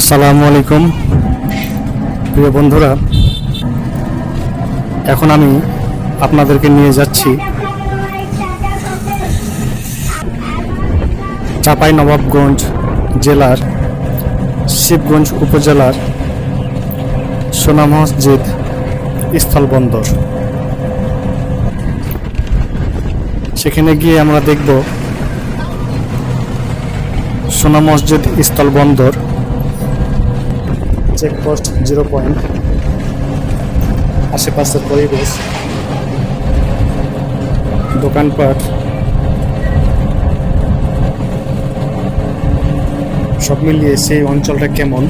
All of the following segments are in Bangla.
আসসালামু আলাইকুম। প্রিয় বন্ধুরা, এখন আমি আপনাদেরকে নিয়ে যাচ্ছি চাপাই নবাবগঞ্জ জেলার শিবগঞ্জ উপজেলার সোনা মসজিদ স্থলবন্দর সেখানে গিয়ে আমরা দেখব সোনা মসজিদ স্থলবন্দর চেকপোস্ট জিরো পয়েন্ট আশেপাশের পরিবেশ। দোকানপাট। সব মিলিয়ে সেই অঞ্চলটা কেমন?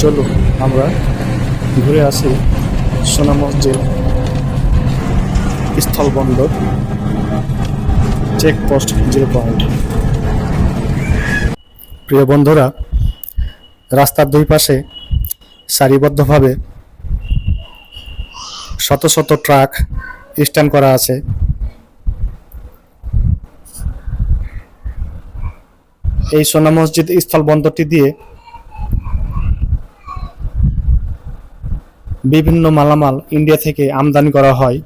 চলুন, আমরা ঘুরে আসি সোনা মসজিদ স্থলবন্দর চেকপোস্ট জিরো পয়েন্ট প্রিয় বন্ধুরা রাস্তার দুই পাশে সারিবদ্ধভাবে শত শত ট্রাক স্ট্যান্ড করা আছে। এই সোনা মসজিদ স্থল বন্দরটি দিয়ে বিভিন্ন মালামাল ইন্ডিয়া থেকে আমদানি করা হয়।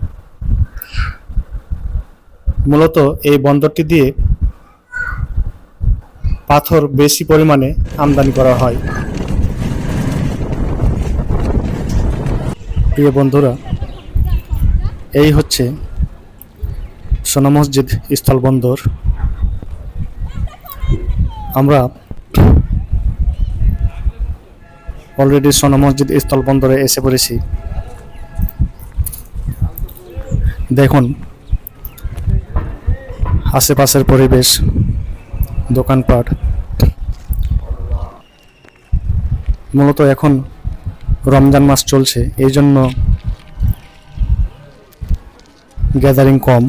মূলত এই বন্দরটি দিয়ে পাথর বেশি পরিমাণে আমদানি করা হয়। প্রিয় বন্ধুরা, এই হচ্ছে সোনা মসজিদ স্থলবন্দর আমরা অলরেডি সোনা মসজিদ স্থলবন্দরে এসে পড়েছি। দেখুন, আশেপাশের পরিবেশ, দোকানপাট। মূলত এখন রমজান মাস চলছে, এই জন্য গ্যাদারিং কম।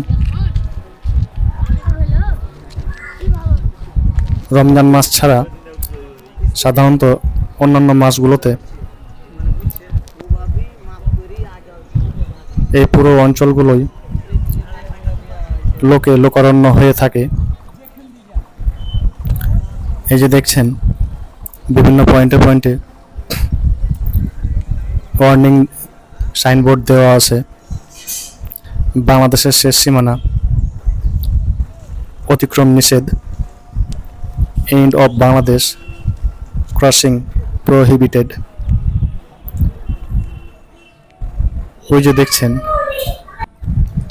রমজান মাস ছাড়া সাধারণত অন্যান্য মাসগুলোতে এই পুরো অঞ্চলগুলোই লোকে লোকারণ্য হয়ে থাকে। এই যে দেখছেন, বিভিন্ন পয়েন্টে পয়েন্টে ওয়ার্নিং সাইনবোর্ড দেওয়া আছে। বাংলাদেশের শেষ সীমানা। অতিক্রম নিষেধ। End of Bangladesh crossing prohibited ওই যে দেখছেন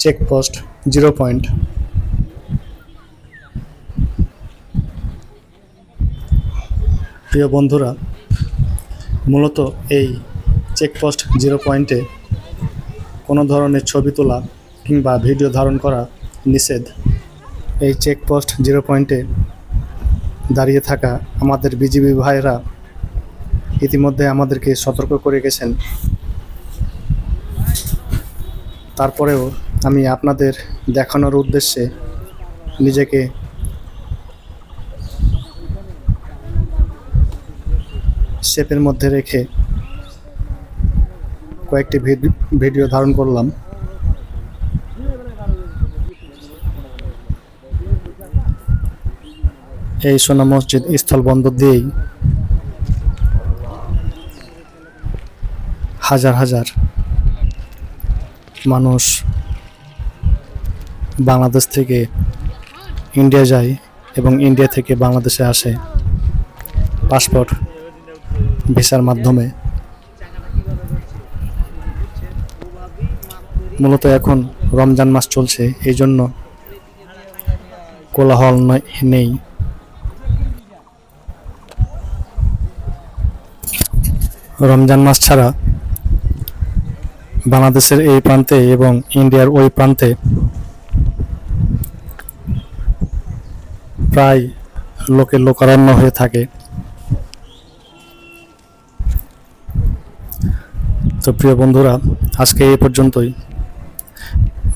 চেকপোস্ট জিরো পয়েন্ট প্রিয় বন্ধুরা, মূলত এই চেকপোস্ট জিরো পয়েন্টে কোনো ধরনের ছবি তোলা কিংবা ভিডিও ধারণ করা নিষেধ। এই চেকপোস্ট জিরো পয়েন্টে দাঁড়িয়ে থাকা আমাদের বিজিবি ভাইয়েরা ইতিমধ্যে আমাদেরকে সতর্ক করে গেছেন। তারপরেও আমি আপনাদের দেখানোর উদ্দেশ্যে নিজেকে শেপের মধ্যে রেখে কয়েকটি ভিড- ভিডিও ধারণ করলাম। এই সোনা মসজিদ স্থল বন্দর দিয়েই হাজার হাজার মানুষ বাংলাদেশ থেকে ইন্ডিয়া যায় এবং ইন্ডিয়া থেকে বাংলাদেশে আসে পাসপোর্ট, ভিসার মাধ্যমে। মূলত এখন রমজান মাস চলছে এই জন্য কোলাহল নেই। রমজান মাস ছাড়া বাংলাদেশের এই প্রান্তে এবং ইন্ডিয়ার ওই প্রান্তে প্রায় লোকে লোকারণ্য হয়ে থাকে। তো প্রিয় বন্ধুরা, আজকে এই পর্যন্তই।